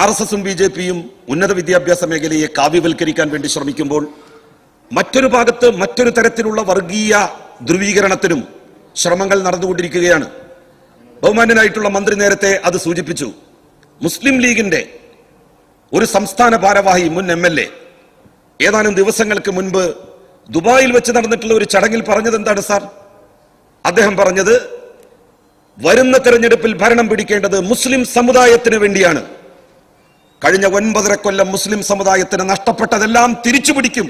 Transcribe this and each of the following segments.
R S എസും B J പിയും ഉന്നത വിദ്യാഭ്യാസ മേഖലയെ കാവ്യവൽക്കരിക്കാൻ വേണ്ടി ശ്രമിക്കുമ്പോൾ മറ്റൊരു ഭാഗത്ത് മറ്റൊരു തരത്തിലുള്ള വർഗീയ ധ്രുവീകരണത്തിനും ശ്രമങ്ങൾ നടന്നുകൊണ്ടിരിക്കുകയാണ്. ബഹുമാന്യനായിട്ടുള്ള മന്ത്രി നേരത്തെ അത് സൂചിപ്പിച്ചു. മുസ്ലിം ലീഗിന്റെ ഒരു സംസ്ഥാന ഭാരവാഹി മുൻ എം എൽ എ. ഏതാനും ദിവസങ്ങൾക്ക് മുൻപ് ദുബായിൽ വെച്ച് നടന്നിട്ടുള്ള ഒരു ചടങ്ങിൽ പറഞ്ഞത് എന്താണ് സാർ? അദ്ദേഹം പറഞ്ഞത് വരുന്ന തെരഞ്ഞെടുപ്പിൽ ഭരണം പിടിക്കേണ്ടത് മുസ്ലിം സമുദായത്തിന് വേണ്ടിയാണ്. കഴിഞ്ഞ ഒൻപതര കൊല്ലം മുസ്ലിം സമുദായത്തിന് നഷ്ടപ്പെട്ടതെല്ലാം തിരിച്ചു പിടിക്കും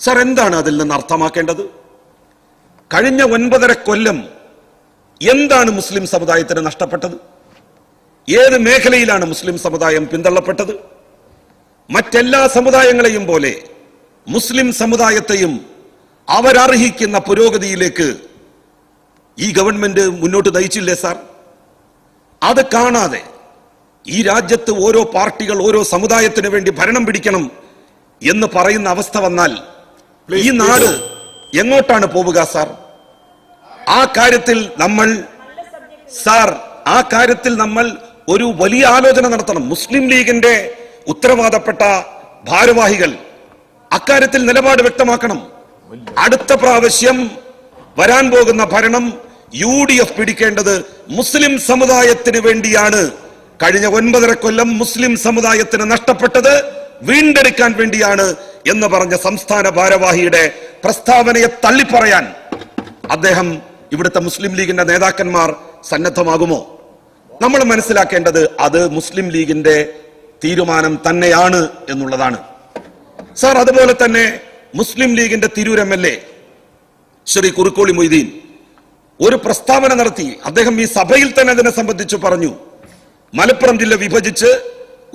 സർ എന്താണ് അതിൽ നിന്ന് അർത്ഥമാക്കേണ്ടത്? കഴിഞ്ഞ ഒൻപതര കൊല്ലം എന്താണ് മുസ്ലിം സമുദായത്തിന് നഷ്ടപ്പെട്ടത്? ഏത് മേഖലയിലാണ് മുസ്ലിം സമുദായം പിന്തള്ളപ്പെട്ടത്? മറ്റെല്ലാ സമുദായങ്ങളെയും പോലെ മുസ്ലിം സമുദായത്തെയും അവരർഹിക്കുന്ന പുരോഗതിയിലേക്ക് ഈ ഗവൺമെന്റ് മുന്നോട്ട് നയിച്ചില്ലേ സാർ? അത് കാണാതെ ഈ രാജ്യത്ത് ഓരോ പാർട്ടികൾ ഓരോ സമുദായത്തിനു വേണ്ടി ഭരണം പിടിക്കണം എന്ന് പറയുന്ന അവസ്ഥ വന്നാൽ ഈ നാട് എങ്ങോട്ടാണ് പോവുക സാർ? ആ കാര്യത്തിൽ നമ്മൾ സാർ ആ കാര്യത്തിൽ നമ്മൾ ഒരു വലിയ ആലോചന നടത്തണം. മുസ്ലിം ലീഗിന്റെ ഉത്തരവാദപ്പെട്ട ഭാരവാഹികൾ അക്കാര്യത്തിൽ നിലപാട് വ്യക്തമാക്കണം. അടുത്ത പ്രാവശ്യം വരാൻ പോകുന്ന ഭരണം യു ഡി എഫ് പിടിക്കേണ്ടത് മുസ്ലിം സമുദായത്തിന് വേണ്ടിയാണ്. കഴിഞ്ഞ ഒൻപതര കൊല്ലം മുസ്ലിം സമുദായത്തിന് നഷ്ടപ്പെട്ടത് വീണ്ടെടുക്കാൻ വേണ്ടിയാണ് എന്ന് പറഞ്ഞ സംസ്ഥാന ഭാരവാഹിയുടെ പ്രസ്താവനയെ തള്ളിപ്പറയാൻ അദ്ദേഹം ഇവിടുത്തെ മുസ്ലിം ലീഗിന്റെ നേതാക്കന്മാർ സന്നദ്ധമാകുമോ? നമ്മൾ മനസ്സിലാക്കേണ്ടത് അത് മുസ്ലിം ലീഗിന്റെ തീരുമാനം തന്നെയാണ് എന്നുള്ളതാണ്. സാർ അതുപോലെ തന്നെ മുസ്ലിം ലീഗിന്റെ Tirur M L A Shri Kurukkoli Moideen ഒരു പ്രസ്താവന നടത്തി. അദ്ദേഹം ഈ സഭയിൽ തന്നെ അതിനെ സംബന്ധിച്ച് പറഞ്ഞു. മലപ്പുറം ജില്ല വിഭജിച്ച്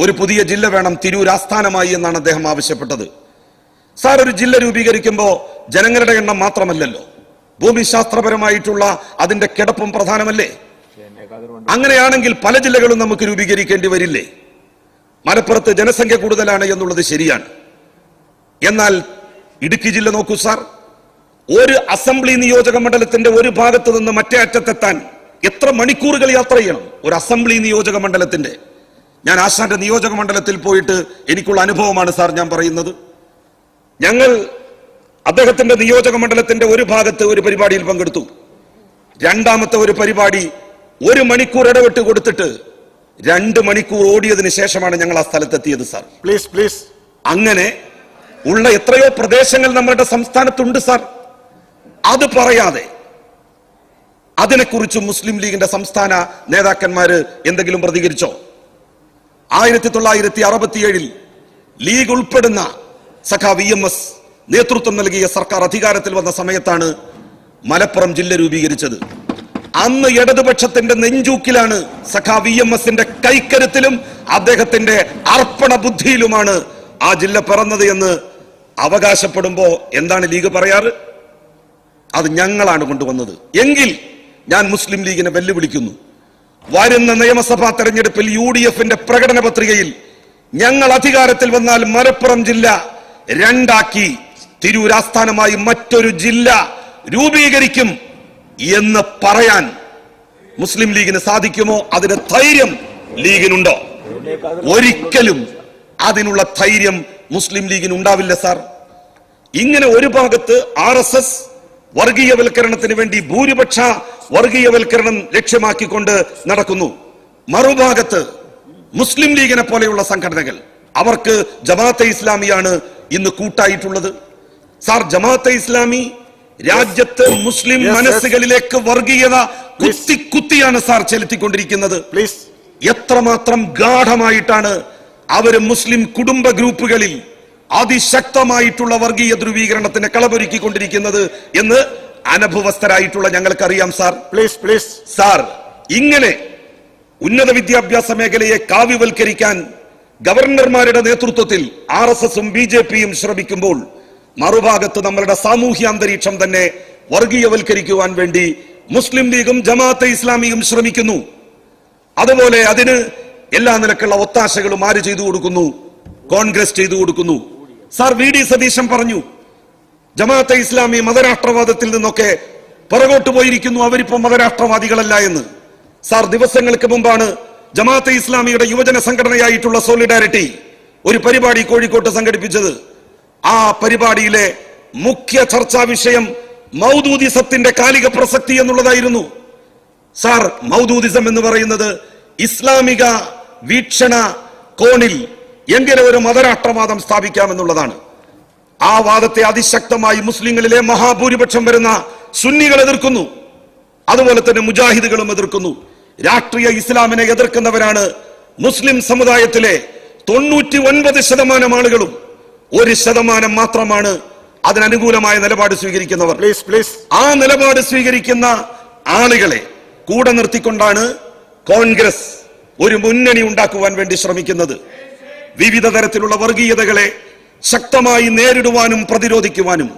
ഒരു പുതിയ ജില്ല വേണം തിരൂർ ആസ്ഥാനമായി എന്നാണ് അദ്ദേഹം ആവശ്യപ്പെട്ടത്. സാർ ഒരു ജില്ല രൂപീകരിക്കുമ്പോൾ ജനങ്ങളുടെ എണ്ണം മാത്രമല്ലല്ലോ. ഭൂമിശാസ്ത്രപരമായിട്ടുള്ള അതിന്റെ കിടപ്പും പ്രധാനമല്ലേ? അങ്ങനെയാണെങ്കിൽ പല ജില്ലകളും നമുക്ക് രൂപീകരിക്കേണ്ടി വരില്ലേ? മലപ്പുറത്ത് ജനസംഖ്യ കൂടുതലാണ് എന്നുള്ളത് ശരിയാണ്. എന്നാൽ ഇടുക്കി ജില്ല നോക്കൂ സാർ. ഒരു അസംബ്ലി നിയോജക മണ്ഡലത്തിന്റെ ഒരു ഭാഗത്ത് നിന്ന് മറ്റേ അറ്റത്തെത്താൻ എത്ര മണിക്കൂറുകൾ യാത്ര ചെയ്യണം? ഒരു അസംബ്ലി നിയോജക മണ്ഡലത്തിന്റെ. ഞാൻ ആശാന്റെ നിയോജക മണ്ഡലത്തിൽ പോയിട്ട് എനിക്കുള്ള അനുഭവമാണ് സാർ ഞാൻ പറയുന്നത്. ഞങ്ങൾ അദ്ദേഹത്തിന്റെ നിയോജക മണ്ഡലത്തിന്റെ ഒരു ഭാഗത്ത് ഒരു പരിപാടിയിൽ പങ്കെടുത്തു. രണ്ടാമത്തെ ഒരു പരിപാടി ഒരു മണിക്കൂർ ഇടവിട്ട് കൊടുത്തിട്ട് രണ്ട് മണിക്കൂർ ഓടിയതിന് ശേഷമാണ് ഞങ്ങൾ ആ സ്ഥലത്തെത്തിയത് സാർ. പ്ലീസ് പ്ലീസ് അങ്ങനെ ഉള്ള എത്രയോ പ്രദേശങ്ങൾ നമ്മുടെ സംസ്ഥാനത്തുണ്ട് സാർ. അത് പറയാതെ അതിനെക്കുറിച്ച് മുസ്ലിം ലീഗിന്റെ സംസ്ഥാന നേതാക്കന്മാര് എന്തെങ്കിലും പ്രതികരിച്ചോ? ആയിരത്തി തൊള്ളായിരത്തി അറുപത്തിയേഴിൽ ലീഗ് ഉൾപ്പെടുന്ന സഖാ വി എം എസ് നേതൃത്വം നൽകിയ സർക്കാർ അധികാരത്തിൽ വന്ന സമയത്താണ് മലപ്പുറം ജില്ല രൂപീകരിച്ചത്. അന്ന് ഇടതുപക്ഷത്തിന്റെ നെഞ്ചൂക്കിലാണ് സഖാ വി എം എസിന്റെ കൈക്കരുത്തിലും അദ്ദേഹത്തിന്റെ അർപ്പണ ബുദ്ധിയിലുമാണ് ആ ജില്ല പിറന്നത് എന്ന് അവകാശപ്പെടുമ്പോ എന്താണ് ലീഗ് പറയാറ്? അത് ഞങ്ങളാണ് കൊണ്ടുവന്നത്. എങ്കിൽ ഞാൻ മുസ്ലിം ലീഗിനെ വെല്ലുവിളിക്കുന്നു. വരുന്ന നിയമസഭാ തെരഞ്ഞെടുപ്പിൽ യു ഡി എഫിന്റെ പ്രകടന പത്രികയിൽ ഞങ്ങൾ അധികാരത്തിൽ വന്നാൽ മലപ്പുറം ജില്ല രണ്ടാക്കി. തിരൂർ ആസ്ഥാനമായി മറ്റൊരു ജില്ല രൂപീകരിക്കും എന്ന് പറയാൻ മുസ്ലിം ലീഗിന് സാധിക്കുമോ? അതിന് ധൈര്യം ലീഗിനുണ്ടോ? ഒരിക്കലും അതിനുള്ള ധൈര്യം മുസ്ലിം ലീഗിന് ഉണ്ടാവില്ല സാർ. ഇങ്ങനെ ഒരു ഭാഗത്ത് ആർ വർഗീയവൽക്കരണത്തിന് വേണ്ടി ഭൂരിപക്ഷ വർഗീയവൽക്കരണം ലക്ഷ്യമാക്കിക്കൊണ്ട് നടക്കുന്നു. മറുഭാഗത്ത് മുസ്ലിം ലീഗിനെ പോലെയുള്ള സംഘടനകൾ അവർക്ക് ജമാഅത്തെ ഇസ്ലാമിയാണ് ഇന്ന് കൂട്ടായിട്ടുള്ളത്. സാർ ജമാഅത്തെ ഇസ്ലാമി രാജ്യത്ത് മുസ്ലിം. മനസ്സുകളിലേക്ക് വർഗീയത കുത്തി കുത്തിയാണ് സാർ ചെലുത്തിക്കൊണ്ടിരിക്കുന്നത്. പ്ലീസ് എത്രമാത്രം ഗാഠമായിട്ടാണ് അവർ മുസ്ലിം കുടുംബ ഗ്രൂപ്പുകളിൽ അതിശക്തമായിട്ടുള്ള വർഗീയ ധ്രുവീകരണത്തിന് കളമൊരുക്കിക്കൊണ്ടിരിക്കുന്നത് എന്ന് അനഭവസ്ഥരായിട്ടുള്ള ഞങ്ങൾക്കറിയാം സാർ. പ്ലീസ് പ്ലീസ് സാർ ഇങ്ങനെ ഉന്നത വിദ്യാഭ്യാസ മേഖലയെ കാവ്യവൽക്കരിക്കാൻ ഗവർണർമാരുടെ നേതൃത്വത്തിൽ ആർ എസ് എസും ബി ജെ പിയും ശ്രമിക്കുമ്പോൾ മറുഭാഗത്ത് നമ്മളുടെ സാമൂഹ്യ അന്തരീക്ഷം തന്നെ വർഗീയവൽക്കരിക്കുവാൻ വേണ്ടി മുസ്ലിം ലീഗും ജമാഅത്തെ ഇസ്ലാമിയും ശ്രമിക്കുന്നു. അതുപോലെ അതിന് എല്ലാ നിലക്കുള്ള ഒത്താശകളും ആര് ചെയ്തു കൊടുക്കുന്നു? കോൺഗ്രസ് ചെയ്തു കൊടുക്കുന്നു. സാർ വി ഡി സതീശൻ പറഞ്ഞു ജമാഅത്തെ ഇസ്ലാമി മതരാഷ്ട്രവാദത്തിൽ നിന്നൊക്കെ പുറകോട്ട് പോയിരിക്കുന്നു അവരിപ്പോ മതരാഷ്ട്രവാദികളല്ല എന്ന്. സാർ ദിവസങ്ങൾക്ക് മുമ്പാണ് ജമാഅത്തെ ഇസ്ലാമിയുടെ യുവജന സംഘടനയായിട്ടുള്ള സോളിഡാരിറ്റി ഒരു പരിപാടി കോഴിക്കോട്ട് സംഘടിപ്പിച്ചത്. ആ പരിപാടിയിലെ മുഖ്യ ചർച്ചാ വിഷയം മൗദൂദിസത്തിന്റെ കാലിക പ്രസക്തി എന്നുള്ളതായിരുന്നു. സാർ മൗദൂദിസം എന്ന് പറയുന്നത് ഇസ്ലാമിക വീക്ഷണ കോണിൽ എങ്ങനെ ഒരു മതരാഷ്ട്രവാദം സ്ഥാപിക്കാമെന്നുള്ളതാണ്. ആ വാദത്തെ അതിശക്തമായി മുസ്ലിങ്ങളിലെ മഹാഭൂരിപക്ഷം വരുന്ന സുന്നികൾ എതിർക്കുന്നു. അതുപോലെ തന്നെ മുജാഹിദുകളും എതിർക്കുന്നു. രാഷ്ട്രീയ ഇസ്ലാമിനെ എതിർക്കുന്നവരാണ് മുസ്ലിം സമുദായത്തിലെ തൊണ്ണൂറ്റി ഒൻപത് ശതമാനം ആളുകളും. ഒരു ശതമാനം മാത്രമാണ് അതിനനുകൂലമായ നിലപാട് സ്വീകരിക്കുന്നവർ. ആ നിലപാട് സ്വീകരിക്കുന്ന ആളുകളെ കൂടെ നിർത്തിക്കൊണ്ടാണ് കോൺഗ്രസ് ഒരു മുന്നണി ഉണ്ടാക്കുവാൻ വേണ്ടി ശ്രമിക്കുന്നത്. വിവിധ തരത്തിലുള്ള വർഗീയതകളെ ശക്തമായി നേരിടുവാനും പ്രതിരോധിക്കുവാനും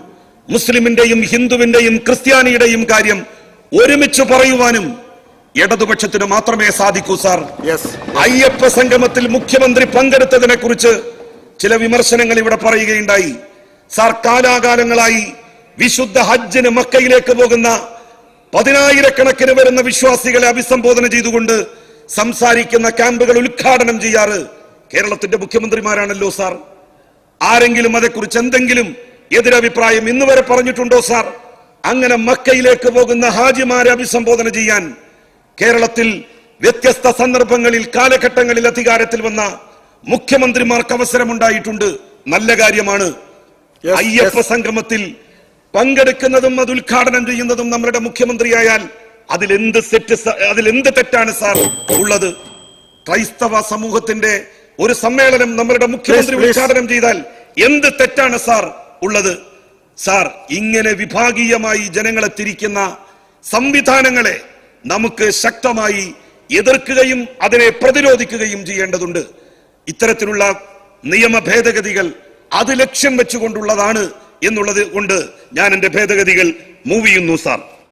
മുസ്ലിമിന്റെയും ഹിന്ദുവിന്റെയും ക്രിസ്ത്യാനിയുടെയും കാര്യം ഒരുമിച്ച് പറയുവാനും ഇടതുപക്ഷത്തിന് മാത്രമേ സാധിക്കൂ സാർ. അയ്യപ്പ സംഗമത്തിൽ മുഖ്യമന്ത്രി പങ്കെടുത്തതിനെ കുറിച്ച് ചില വിമർശനങ്ങൾ ഇവിടെ പറയുകയുണ്ടായി. സാർ കാലാകാലങ്ങളായി വിശുദ്ധ ഹജ്ജിന് മക്കയിലേക്ക് പോകുന്ന പതിനായിരക്കണക്കിന് വരുന്ന വിശ്വാസികളെ അഭിസംബോധന ചെയ്തുകൊണ്ട് സംസാരിക്കുന്ന ക്യാമ്പുകൾ ഉദ്ഘാടനം ചെയ്യാറ് കേരളത്തിന്റെ മുഖ്യമന്ത്രിമാരാണല്ലോ സാർ. ആരെങ്കിലും അതേക്കുറിച്ച് എന്തെങ്കിലും എതിരഭിപ്രായം ഇന്ന് വരെ പറഞ്ഞിട്ടുണ്ടോ സാർ അങ്ങനെ മക്കയിലേക്ക് പോകുന്ന ഹാജിമാരെ അഭിസംബോധന ചെയ്യാൻ കേരളത്തിൽ വ്യത്യസ്ത സന്ദർഭങ്ങളിൽ കാലഘട്ടങ്ങളിൽ അധികാരത്തിൽ വന്ന മുഖ്യമന്ത്രിമാർക്ക് അവസരമുണ്ടായിട്ടുണ്ട് നല്ല കാര്യമാണ് അയ്യപ്പ. സംഗമത്തിൽ പങ്കെടുക്കുന്നതും അത് ഉദ്ഘാടനം ചെയ്യുന്നതും നമ്മുടെ മുഖ്യമന്ത്രിയായാൽ അതിലെന്ത് സെറ്റ് അതിലെന്ത് തെറ്റാണ് സാർ ഉള്ളത് ക്രൈസ്തവ സമൂഹത്തിന്റെ ഒരു സമ്മേളനം നമ്മളുടെ മുഖ്യമന്ത്രി. ഉദ്ഘാടനം ചെയ്താൽ എന്ത് തെറ്റാണ് സാർ ഉള്ളത്? സാർ ഇങ്ങനെ വിഭാഗീയമായി ജനങ്ങളെ തിരിക്കുന്ന സംവിധാനങ്ങളെ നമുക്ക് ശക്തമായി എതിർക്കുകയും അതിനെ പ്രതിരോധിക്കുകയും ചെയ്യേണ്ടതുണ്ട്. ഇത്തരത്തിലുള്ള നിയമ ഭേദഗതികൾ അത് ലക്ഷ്യം വെച്ചുകൊണ്ടുള്ളതാണ് എന്നുള്ളത് കൊണ്ട് ഞാൻ എന്റെ ഭേദഗതികൾ മൂവ് ചെയ്യുന്നു സാർ.